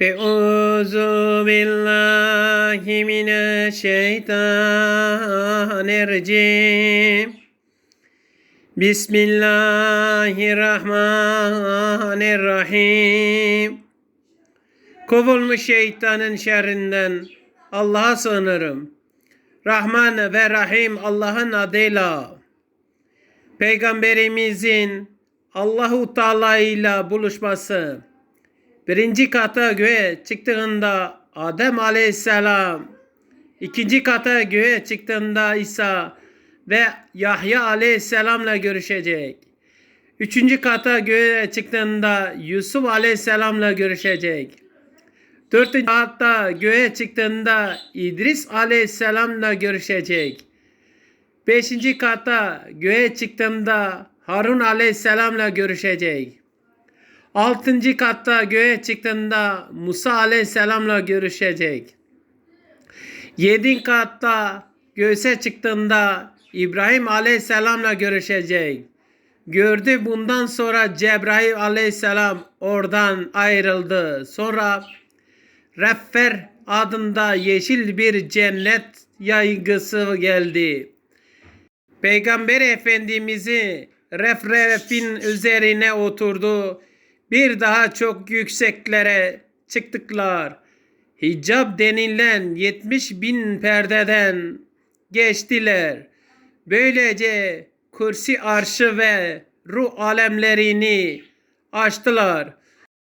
Euzu billahi mineşşeytanirracim. Bismillahirrahmanirrahim. Kovulmuş şeytanın şerrinden Allah'a sığınırım. Rahman ve Rahim Allah'ın adıyla. Peygamberimizin Allahu Teala ile buluşması. Birinci kata göğe çıktığında Adem Aleyhisselam, ikinci kata göğe çıktığında İsa ve Yahya Aleyhisselam'la görüşecek. Üçüncü kata göğe çıktığında Yusuf Aleyhisselam'la görüşecek. Dördüncü katta göğe çıktığında İdris Aleyhisselam'la görüşecek. Beşinci kata göğe çıktığında Harun Aleyhisselam'la görüşecek. Altıncı katta göğe çıktığında Musa Aleyhisselam'la görüşecek. Yedinci katta göğe çıktığında İbrahim Aleyhisselam'la görüşecek. Gördü bundan sonra Cebrail Aleyhisselam oradan ayrıldı. Sonra Reffer adında yeşil bir cennet yaygısı geldi. Peygamber Efendimiz'i refrefin üzerine oturdu. Bir daha çok yükseklere çıktıklar. Hicab denilen 70 bin perdeden geçtiler. Böylece kursi arşı ve ruh alemlerini açtılar.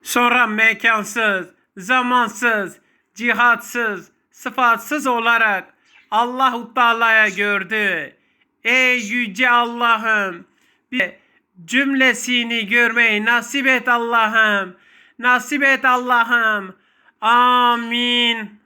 Sonra mekansız, zamansız, cihatsız, sıfatsız olarak Allahu Teala'ya gördü. Ey yüce Allah'ım bir cümlesini görmeyi nasip et Allah'ım. Nasip et Allah'ım. Amin.